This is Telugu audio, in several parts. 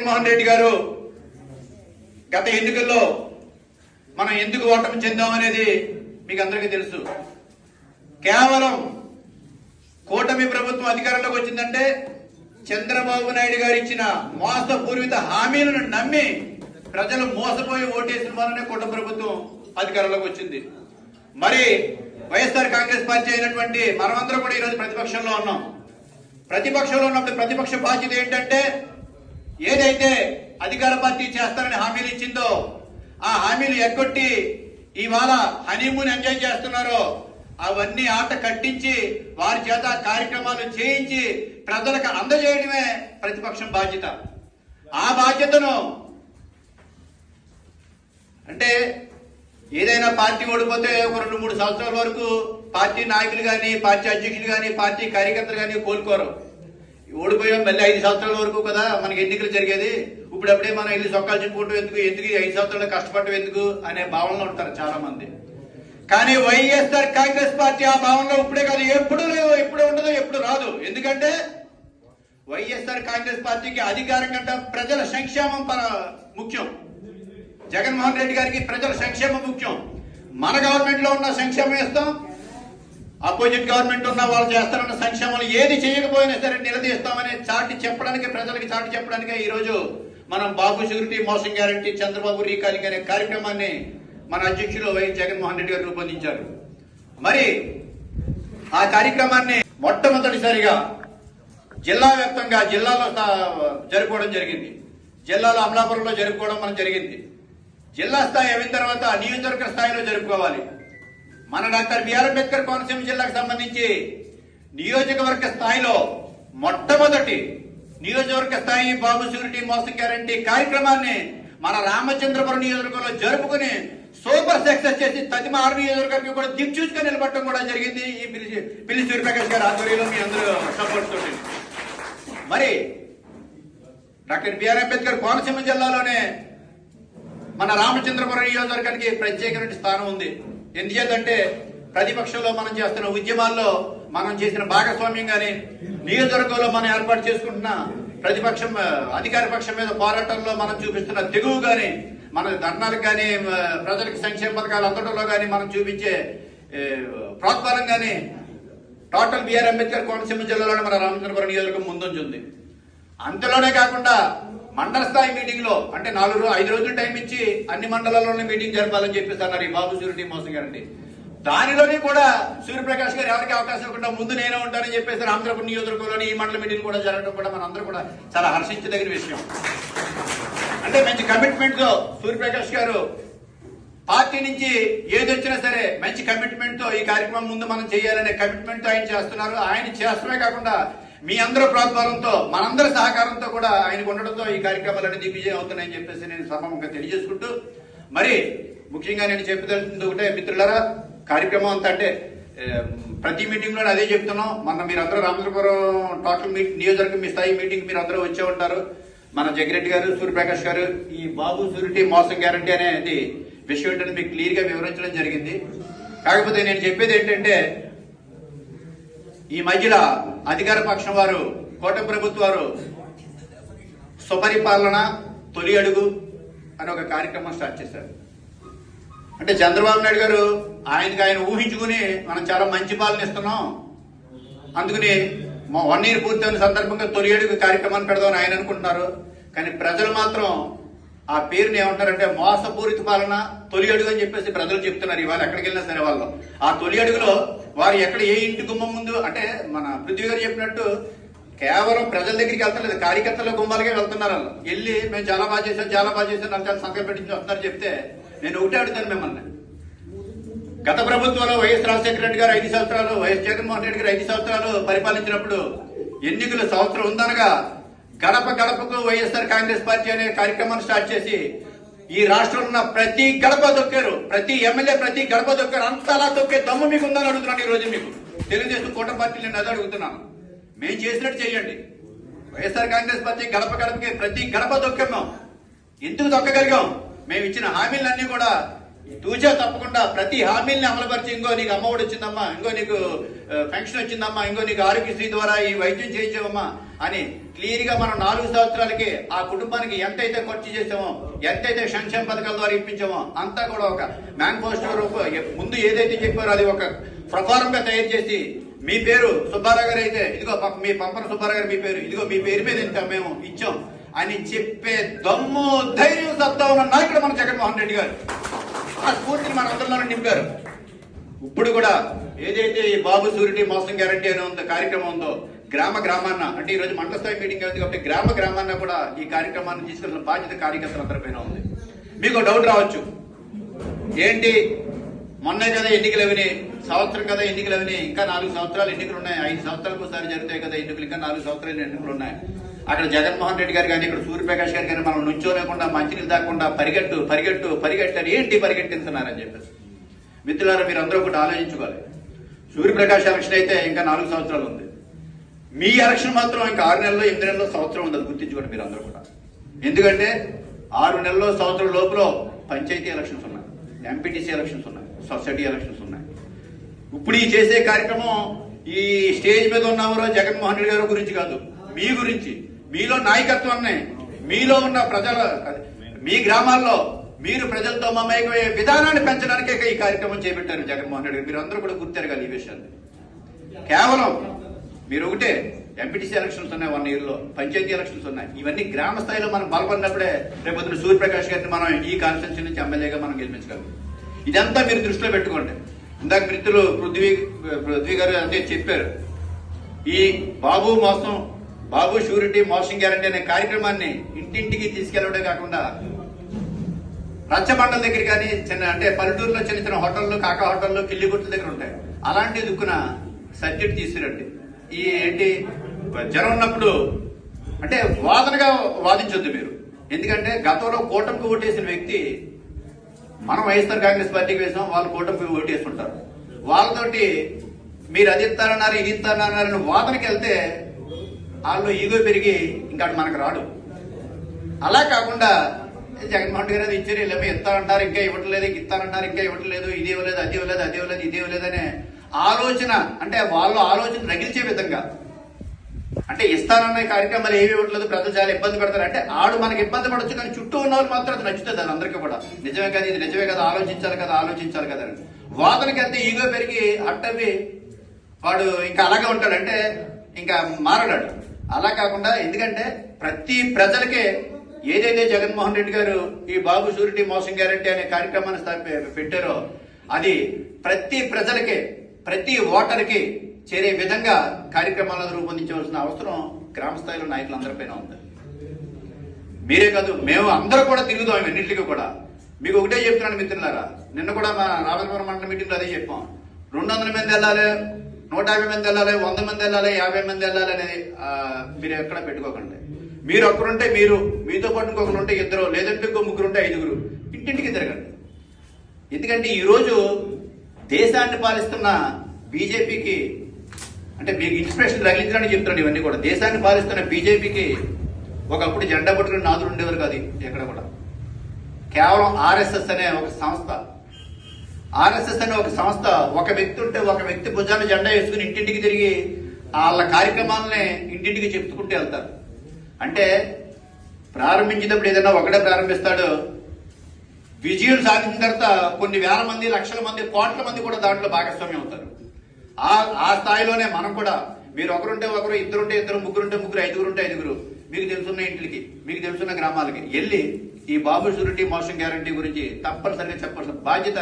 జగన్మోహన్ రెడ్డి గారు గత ఎన్నికల్లో మనం ఎందుకు ఓటమి చెందాం అనేది మీకు అందరికీ తెలుసు. కేవలం కూటమి ప్రభుత్వం అధికారంలోకి వచ్చిందంటే చంద్రబాబు నాయుడు గారు ఇచ్చిన మోసపూరిత హామీలను నమ్మి ప్రజలు మోసపోయి ఓటేసిన వల్లనే కూటమి ప్రభుత్వం అధికారంలోకి వచ్చింది. మరి వైఎస్ఆర్ కాంగ్రెస్ పార్టీ అయినటువంటి మనమందరం కూడా ఈరోజు ప్రతిపక్షంలో ఉన్నాం. ప్రతిపక్షంలో ఉన్నప్పుడు ప్రతిపక్ష బాధ్యత ఏంటంటే ఏదైతే అధికార పార్టీ చేస్తారని హామీలు ఇచ్చిందో ఆ హామీలు ఎగ్గొట్టి ఇవాళ హనీమూన్ ఎంజాయ్ చేస్తున్నారో అవన్నీ ఆట కట్టించి వారి చేత కార్యక్రమాలు చేయించి ప్రజలకు అందజేయడమే ప్రతిపక్షం బాధ్యత. ఆ బాధ్యతను అంటే ఏదైనా పార్టీ ఓడిపోతే ఒక రెండు మూడు సంవత్సరాల వరకు పార్టీ నాయకులు కానీ పార్టీ అధ్యక్షులు కానీ పార్టీ కార్యకర్తలు కానీ కోలుకోరు. ఓడిపోయాం మళ్ళీ ఐదు సంవత్సరాల వరకు కదా మనకి ఎన్నికలు జరిగేది. ఇప్పుడప్పుడే మనం ఇల్లు సొక్కాలు చెప్పుకుంటూ ఎందుకు? ఎందుకు ఐదు సంవత్సరాలు కష్టపడటం ఎందుకు అనే భావనలో ఉంటారు చాలా మంది కానీ వైఎస్ఆర్ కాంగ్రెస్ పార్టీ ఆ భావనలో ఇప్పుడే కాదు ఎప్పుడు లేవు ఎప్పుడు ఉండదు ఎప్పుడు రాదు. ఎందుకంటే వైఎస్ఆర్ కాంగ్రెస్ పార్టీకి అధికారం కంటే ప్రజల సంక్షేమం పర ముఖ్యం. జగన్మోహన్ రెడ్డి గారికి ప్రజల సంక్షేమం ముఖ్యం. మన గవర్నమెంట్లో ఉన్న సంక్షేమం ఇస్తాం అపోజిట్ గవర్నమెంట్ ఉన్న వాళ్ళు చేస్తారన్న సంక్షేమాలు ఏది చేయకపోయినా సరే నిలదీస్తామని చాటి చెప్పడానికి ప్రజలకి చాటి చెప్పడానికే ఈరోజు మనం బాబు సెక్యూరిటీ మోసం గ్యారంటీ చంద్రబాబు రీకాలింగ్ అనే కార్యక్రమాన్ని మన అధ్యక్షులు వైఎస్ జగన్మోహన్ రెడ్డి గారు రూపొందించారు. మరి ఆ కార్యక్రమాన్ని మొట్టమొదటిసారిగా జిల్లా వ్యాప్తంగా జిల్లాలో స్థా- జరుపుకోవడం జరిగింది. జిల్లాలో అమలాపురంలో జరుపుకోవడం మనం జరిగింది. జిల్లా స్థాయి అయిన తర్వాత నియోజకవర్గ స్థాయిలో జరుపుకోవాలి. మన డాక్టర్ బిఆర్ అంబేద్కర్ కోనసీమ జిల్లాకు సంబంధించి నియోజకవర్గ స్థాయిలో మొట్టమొదటి నియోజకవర్గ స్థాయి బాబు సెక్యూరిటీ మోసం గ్యారంటీ కార్యక్రమాన్ని మన రామచంద్రపురం నియోజకవర్గంలో జరుపుకుని సూపర్ సక్సెస్ చేసి తదిమ ఆరు నియోజకవర్గం కూడా దిక్చూసుకొని నిలబడటం కూడా జరిగింది ఈ పిలిచి పిల్లి సూర్యప్రకాష్ గారి ఆధ్వర్యంలో మీ అందరూ సపోర్ట్ తోటి. మరి డాక్టర్ బిఆర్ అంబేద్కర్ కోనసీమ జిల్లాలోనే మన రామచంద్రపురం నియోజకవర్గానికి ప్రత్యేకమైన స్థానం ఉంది. ఎందుచేతంటే ప్రతిపక్షంలో మనం చేస్తున్న ఉద్యమాల్లో మనం చేసిన భాగస్వామ్యం కానీ నియోజకవర్గంలో మనం ఏర్పాటు చేసుకుంటున్న ప్రతిపక్షం అధికార పక్షం మీద పోరాటంలో మనం చూపిస్తున్న తెగువ కానీ మన ధర్నాలకు కానీ ప్రజలకు సంక్షేమ పథకాలు అందడంలో కానీ మనం చూపించే ప్రోత్సాహం కానీ టోటల్ బిఆర్ అంబేద్కర్ కోనసీమ జిల్లాలోనే మన రామచంద్రపురం నియోజకవర్గం ముందుంచుంది అంతలోనే కాకుండా మండల స్థాయి మీటింగ్లో అంటే నాలుగు ఐదు రోజులు టైం ఇచ్చి అన్ని మండలాల్లోనే మీటింగ్ జరపాలని చెప్పేసి అన్నారు ఈ బాబు సూర్యుడి మోసం గారండి. దానిలోనే కూడా సూర్యప్రకాష్ గారు ఎవరికి అవకాశం ఇవ్వకుండా ముందు నేనే ఉంటానని చెప్పేసి రామచంద్రపురం నియోజకవర్గంలోని ఈ మండల మీటింగ్ కూడా జరగడం కూడా మనందరూ కూడా చాలా హర్షించదగిన విషయం. అంటే మంచి కమిట్మెంట్తో సూర్యప్రకాష్ గారు పార్టీ నుంచి ఏది వచ్చినా సరే మంచి కమిట్మెంట్తో ఈ కార్యక్రమం ముందు మనం చేయాలనే కమిట్మెంట్తో ఆయన చేస్తున్నారు. ఆయన చేస్తమే కాకుండా మీ అందరూ ప్రోత్సాహంతో మనందరి సహకారంతో కూడా ఆయనకు ఉండడంతో ఈ కార్యక్రమాలన్నీ విజయం అవుతున్నాయని చెప్పేసి నేను సభముగా తెలియజేసుకుంటూ మరి ముఖ్యంగా నేను చెప్పదలుచుకుంది ఒకటే మిత్రులారా కార్యక్రమం అంతా అంటే ప్రతి మీటింగ్లో అదే చెప్తున్నాం. మొన్న మీరందరూ రామచంద్రపురం టోటల్ మీట్ నియోజకవర్గం మీ స్థాయి మీటింగ్ మీరు అందరూ వచ్చే ఉంటారు. మన జగ్గిరెడ్డి గారు సూర్యప్రకాష్ గారు ఈ బాబు సూరిటీ మోసం గ్యారంటీ అనేది విషయం ఏంటంటే మీకు క్లియర్గా వివరించడం జరిగింది. కాకపోతే నేను చెప్పేది ఏంటంటే ఈ మధ్యలో అధికార పక్షం వారు కోట ప్రభుత్వ వారు సుపరిపాలన తొలి అడుగు అని ఒక కార్యక్రమం స్టార్ట్ చేశారు. అంటే చంద్రబాబు నాయుడు గారు ఆయనకి ఆయన ఊహించుకుని మనం చాలా మంచి పాలన ఇస్తున్నాం. అందుకని మా వన్ ఇయర్ పూర్తయిన సందర్భంగా తొలి అడుగు కార్యక్రమాన్ని పెడదామని ఆయన అనుకుంటున్నారు. కానీ ప్రజలు మాత్రం ఆ పేరుని ఏమంటారంటే మోసపూరిత పాలన తొలి అడుగు అని చెప్పేసి ప్రజలు చెప్తున్నారు ఇవాళ ఎక్కడికి వెళ్ళినా సరే వాళ్ళు. ఆ తొలి అడుగులో వారు ఎక్కడ ఏ ఇంటి గుమ్మం ముందు అంటే మన పృథ్వీ గారు చెప్పినట్టు కేవలం ప్రజల దగ్గరికి వెళ్తలేదు కార్యకర్తల గుమ్మాలకే వెళ్తున్నారు వాళ్ళు. వెళ్ళి మేము చాలా బాగా చేశాం చాలా బాగా చేశాం నాకు చాలా సంఖ్య పెట్టించి వస్తున్నారు చెప్తే నేను ఒకటే అడుగుతాను మిమ్మల్ని. గత ప్రభుత్వంలో వైఎస్ రాజశేఖర రెడ్డి గారు ఐదు సంవత్సరాలు వైఎస్ జగన్మోహన్ రెడ్డి గారు ఐదు సంవత్సరాలు పరిపాలించినప్పుడు ఎన్నికల సంవత్సరం ఉందనగా గడప గడపకు వైఎస్ఆర్ కాంగ్రెస్ పార్టీ అనే కార్యక్రమాన్ని స్టార్ట్ చేసి ఈ రాష్ట్రంలో ఉన్న ప్రతి గడప దొక్కారు ప్రతి ఎమ్మెల్యే ప్రతి గడప దొక్కారు అంతలా దొక్కే దమ్ము మీకు ఉందని అడుగుతున్నాను ఈ రోజు మీకు. తెలుగుదేశం కూట పార్టీ నేను అదే అడుగుతున్నాను. మేము చేసినట్టు చేయండి. వైఎస్ఆర్ కాంగ్రెస్ పార్టీ గడప గడపకి ప్రతి గడప దొక్కాం ఎందుకు దొక్కగలిగాం మేము ఇచ్చిన హామీలన్నీ కూడా తూచా తప్పకుండా ప్రతి హామీల్ని అమలుపరిచి ఇంకో నీకు అమ్మఒడి వచ్చిందమ్మా ఇంకో నీకు పెన్షన్ వచ్చిందమ్మా ఇంకో నీకు ఆరోగ్యశ్రీ ద్వారా ఈ వైద్యం చేయించావమ్మా అని క్లియర్గా మనం నాలుగు సంవత్సరాలకి ఆ కుటుంబానికి ఎంతైతే ఖర్చు చేసామో ఎంతైతే సంక్షేమ పథకాల ద్వారా ఇప్పించామో అంతా కూడా ఒక మేనిఫెస్టో రూపం ముందు ఏదైతే చెప్పారో అది ఒక ప్రఫారంగా తయారు చేసి మీ పేరు సుబ్బారావు గారు అయితే ఇదిగో మీ పంపన సుబ్బారావు గారు మీ పేరు ఇదిగో మీ పేరు మీద ఇంత మేము ఇచ్చాం అని చెప్పే దమ్ము ధైర్యం సత్తా ఉన్న నాయకుడు మన జగన్మోహన్ రెడ్డి గారు. ఆ స్ఫూర్తిని మన అందరిలోనే నింపారు. ఇప్పుడు కూడా ఏదైతే ఈ బాబు సూరిటీ మోసం గ్యారంటీ అనే ఉందో కార్యక్రమం ఉందో గ్రామ గ్రామాన్న అంటే ఈ రోజు మండల స్థాయి మీటింగ్ అవుతుంది కాబట్టి గ్రామ గ్రామాన్న కూడా ఈ కార్యక్రమాన్ని తీసుకెళ్ళిన బాధ్యత కార్యకర్తలందరిపైన ఉంది. మీకు డౌట్ రావచ్చు. ఏంటి? మొన్నే కదా ఎన్నికలు అవిని సంవత్సరం కదా ఎన్నికలు అవిని ఇంకా నాలుగు సంవత్సరాలు ఎన్నికలు ఉన్నాయి. ఐదు సంవత్సరాలకు ఒకసారి జరుగుతాయి కదా ఎన్నికలు ఇంకా నాలుగు సంవత్సరాలు ఎన్నికలు ఉన్నాయి. అక్కడ జగన్మోహన్ రెడ్డి గారు కానీ ఇక్కడ సూర్యప్రకాష్ గారు కానీ మనం నుంచోలేకుండా మంచినీళ్ళు దాక్కుండా పరిగెట్టు పరిగెట్టు పరిగెట్టారు ఏంటి పరిగెట్టిస్తున్నారని చెప్పేసి. మిత్రులారా మీరు అందరూ ఒకటి ఆలోచించుకోవాలి. సూర్యప్రకాష్ ఎలక్షన్ అయితే ఇంకా నాలుగు సంవత్సరాలు ఉంది. మీ ఎలక్షన్ మాత్రం ఇంకా ఆరు నెలల్లో ఎనిమిది నెలల్లో సంవత్సరం ఉంది అది గుర్తించుకోండి మీరు అందరూ కూడా. ఎందుకంటే ఆరు నెలల్లో సంవత్సరం లోపల పంచాయతీ ఎలక్షన్స్ ఉన్నాయి ఎంపీటీసీ ఎలక్షన్స్ ఉన్నాయి సొసైటీ ఎలక్షన్స్ ఉన్నాయి. ఇప్పుడు ఈ చేసే కార్యక్రమం ఈ స్టేజ్ మీద ఉన్నవారో జగన్మోహన్ రెడ్డి గారి గురించి కాదు మీ గురించి. మీలో నాయకత్వాన్ని మీలో ఉన్న ప్రజల మీ గ్రామాల్లో మీరు ప్రజలతో మమేకమయ్యే విధానాన్ని పెంచడానికే ఈ కార్యక్రమం చేపట్టారు జగన్మోహన్ రెడ్డి. మీరు అందరూ కూడా గుర్తెరగాలి ఈ విషయాన్ని. కేవలం మీరు ఒకటే ఎంపీటీసీ ఎలక్షన్స్ ఉన్నాయి వన్ ఇయర్లో పంచాయతీ ఎలక్షన్స్ ఉన్నాయి. ఇవన్నీ గ్రామ స్థాయిలో మనం బలపడినప్పుడే రేపొద్దున సూర్యప్రకాష్ గారిని మనం ఈ కాన్స్టిట్యూన్సీ నుంచి ఎమ్మెల్యేగా మనం గెలిపించగలం. ఇదంతా మీరు దృష్టిలో పెట్టుకోండి. ఇందాక మిత్రులు పృథ్వీ పృథ్వీ గారు అంటే చెప్పారు. ఈ బాబు మోసం బాబు షూరిటీ మోషన్ గ్యారంటీ అనే కార్యక్రమాన్ని ఇంటింటికి తీసుకెళ్ళడమే కాకుండా రచ్చబండల దగ్గర కానీ చిన్న అంటే పల్లెటూరులో చిన్న చిన్న హోటళ్ళు కాకా హోటళ్ళు కిల్లి గుర్తుల దగ్గర ఉంటాయి. అలాంటి దుక్కున సబ్జెక్ట్ తీసుకురండి. ఈ ఏంటి జ్వరం ఉన్నప్పుడు అంటే వాదనగా వాదించొద్దు మీరు. ఎందుకంటే గతంలో కూటమికి ఓటేసిన వ్యక్తి మనం వైఎస్ఆర్ కాంగ్రెస్ పార్టీకి వేసాం వాళ్ళు కూటమికి ఓటేస్తుంటారు వాళ్ళతోటి మీరు అది ఇస్తారన్నారు ఇది ఇస్తారన్నారని వాదనకి వెళ్తే వాళ్ళు ఈగో పెరిగి ఇంకా అటు మనకు రాడు. అలా కాకుండా జగన్మోహన్ గారు అది ఇచ్చారు ఇలా ఇస్తానంటారు ఇంకా ఇవ్వట్లేదు ఇస్తానంటారు ఇంకా ఇవ్వట్లేదు ఇది ఇవ్వలేదు అది ఇవ్వలేదు అది ఇవ్వలేదు ఇది ఇవ్వలేదు అనే ఆలోచన అంటే వాళ్ళ ఆలోచన రగిల్చే విధంగా. అంటే ఇస్తానన్న కార్యక్రమాలు ఏమి ఇవ్వట్లేదు ప్రజలు చాలా ఇబ్బంది పడతారు. అంటే ఆడు మనకి ఇబ్బంది పడొచ్చు కానీ చుట్టూ ఉన్న వాళ్ళు మాత్రం అది నచ్చుతుంది అది అందరికీ కూడా. నిజమే కదా ఇది నిజమే కదా ఆలోచించాలి కదా ఆలోచించాలి కదా అని. వాదనకి అంతే ఈగో పెరిగి అట్టవి వాడు ఇంకా అలాగే ఉంటాడు అంటే ఇంకా మారడాడు. అలా కాకుండా ఎందుకంటే ప్రతి ప్రజలకే ఏదైతే జగన్మోహన్ రెడ్డి గారు ఈ బాబు షూరిటీ మోసం గ్యారంటీ అనే కార్యక్రమాన్ని స్థాపి- పెట్టారో అది ప్రతి ప్రజలకే ప్రతి ఓటర్కి చేరే విధంగా కార్యక్రమాలను రూపొందించవలసిన అవసరం గ్రామ స్థాయిలో నాయకులందరిపైన ఉంది. మీరే కాదు మేము అందరూ కూడా తిరుగుదాం అన్నింటికి కూడా. మీకు ఒకటే చెప్తున్నాను మిత్రులారా నిన్న కూడా మా రావలపురం మండల మీటింగ్లో అదే చెప్పాం. రెండు వందల మంది వెళ్ళాలి నూట యాభై మంది వెళ్ళాలి వంద మంది వెళ్ళాలి యాభై మంది వెళ్ళాలి అనేది మీరు ఎక్కడ పెట్టుకోకండి. మీరు ఒక్కరుంటే మీరు మీతో పాటు ఇంకొకరు ఉంటే ఇద్దరు లేదంటే ఇంకో ముగ్గురు ఉంటే ఐదుగురు. ఇంటింటికి తిరగండి. ఎందుకంటే ఈరోజు దేశాన్ని పాలిస్తున్న బీజేపీకి అంటే మీకు ఇన్స్పిరేషన్ తగిలించడానికి చెప్తున్నాను ఇవన్నీ కూడా. దేశాన్ని పాలిస్తున్న బీజేపీకి ఒకప్పుడు జెండా పట్టుకుని నాదులు ఉండేవారు కాదు ఎక్కడ కూడా. కేవలం ఆర్ఎస్ఎస్ అనే ఒక సంస్థ. ఆర్ఎస్ఎస్ అనే ఒక సంస్థ ఒక వ్యక్తి ఉంటే ఒక వ్యక్తి భుజాన జెండా వేసుకుని ఇంటింటికి తిరిగి వాళ్ళ కార్యక్రమాలనే ఇంటింటికి చెప్పుకుంటూ వెళ్తారు. అంటే ప్రారంభించేటప్పుడు ఏదైనా ఒకటే ప్రారంభిస్తాడు. విజయం సాధించిన తర్వాత కొన్ని వేల మంది లక్షల మంది కోట్ల మంది కూడా దాంట్లో భాగస్వామ్యం అవుతారు. ఆ ఆ స్థాయిలోనే మనం కూడా మీరు ఒకరుంటే ఒకరు ఇద్దరుంటే ఇద్దరు ముగ్గురుంటే ముగ్గురు ఐదుగురుంటే ఐదుగురు మీకు తెలుసున్న ఇంటికి మీకు తెలుసున్న గ్రామాలకి వెళ్ళి ఈ బాబు షూరిటీ మోషన్ గ్యారంటీ గురించి తప్పనిసరిగా చెప్పాల్సిన బాధ్యత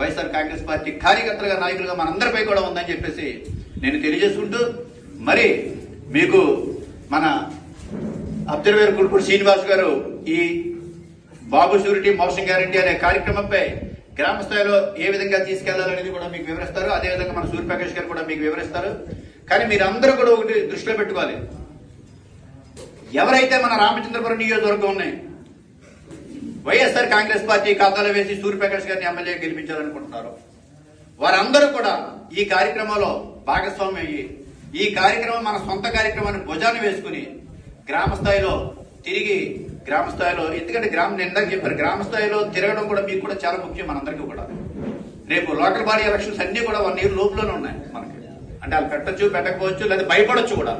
వైఎస్ఆర్ కాంగ్రెస్ పార్టీ కార్యకర్తలుగా నాయకులుగా మనందరిపై కూడా ఉందని చెప్పేసి నేను తెలియజేసుకుంటూ మరి మీకు మన అబ్జర్వేర్ కుల్పూడి శ్రీనివాస్ గారు ఈ బాబు షూరిటీ మోషన్ గ్యారంటీ అనే కార్యక్రమంపై గ్రామ స్థాయిలో ఏ విధంగా తీసుకెళ్ళాలనేది కూడా మీకు వివరిస్తారు. అదే విధంగా మన సూర్యప్రకాష్ గారు కూడా మీకు వివరిస్తారు. కానీ మీరందరూ కూడా ఒకటి దృష్టిలో పెట్టుకోవాలి. ఎవరైతే మన రామచంద్రపురం నియోజకవర్గం ఉన్నాయి వైఎస్ఆర్ కాంగ్రెస్ పార్టీ ఖాతాలో వేసి సూర్యప్రకాష్ గారిని ఎమ్మెల్యే గెలిపించాలనుకుంటున్నారు. వారందరూ కూడా ఈ కార్యక్రమంలో భాగస్వామ్యం అయ్యి ఈ కార్యక్రమం మన సొంత కార్యక్రమాన్ని భుజాన్ని వేసుకుని గ్రామ స్థాయిలో తిరిగి గ్రామ స్థాయిలో ఎందుకంటే గ్రామం నిందాక చెప్పారు గ్రామ స్థాయిలో తిరగడం కూడా మీకు కూడా చాలా ముఖ్యం మనందరికీ కూడా. రేపు లోకల్ బాడీ ఎలక్షన్స్ అన్ని కూడా వన్ ఇయర్ లోపులోనే ఉన్నాయి మనకి. అంటే వాళ్ళు పెట్టచ్చు పెట్టకపోవచ్చు లేదా భయపడొచ్చు కూడా.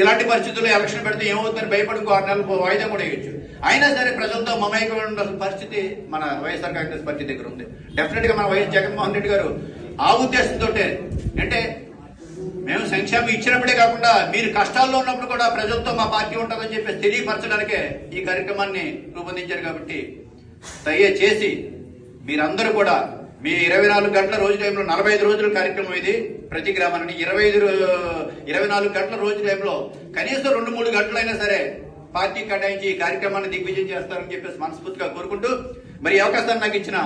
ఇలాంటి పరిస్థితుల్లో ఎలక్షన్ పెడితే ఏమవుతుందని భయపడి ఇంకో ఆరు నెలలు వాయిదా కూడా వేయచ్చు. అయినా సరే ప్రజలతో మమైకమైన ఉండాల్సిన పరిస్థితి మన వైఎస్ఆర్ కాంగ్రెస్ పార్టీ దగ్గర ఉంది. డెఫినెట్గా మన వైఎస్ జగన్మోహన్ రెడ్డి గారు ఆ ఉద్దేశంతో అంటే మేము సంక్షేమం ఇచ్చినప్పుడే కాకుండా మీరు కష్టాల్లో ఉన్నప్పుడు కూడా ప్రజలతో మా పార్టీ ఉంటుందని చెప్పి తెలియపరచడానికే ఈ కార్యక్రమాన్ని రూపొందించారు కాబట్టి దయచేసి మీరందరూ కూడా మీ ఇరవై నాలుగు గంటల రోజు టైంలో నలభై ఐదు రోజుల కార్యక్రమం ఇది. ప్రతి గ్రామానికి ఇరవై ఐదు ఇరవై నాలుగు గంటల రోజు టైంలో కనీసం రెండు మూడు గంటలైనా సరే పార్టీ కేటాయించి ఈ కార్యక్రమాన్ని దిగ్విజయం చేస్తారని చెప్పేసి మనస్ఫూర్తిగా కోరుకుంటూ మరి అవకాశాన్ని నాకు ఇచ్చిన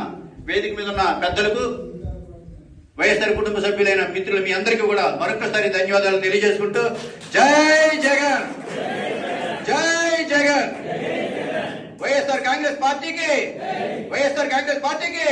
వేదిక మీద ఉన్న పెద్దలకు వైఎస్ఆర్ కుటుంబ సభ్యులైన మిత్రులు మీ అందరికీ కూడా మరొకసారి ధన్యవాదాలు తెలియజేసుకుంటూ జై జగన్! జై జగన్! వైఎస్ఆర్ కాంగ్రెస్ పార్టీకి! వైఎస్ఆర్ కాంగ్రెస్ పార్టీకి!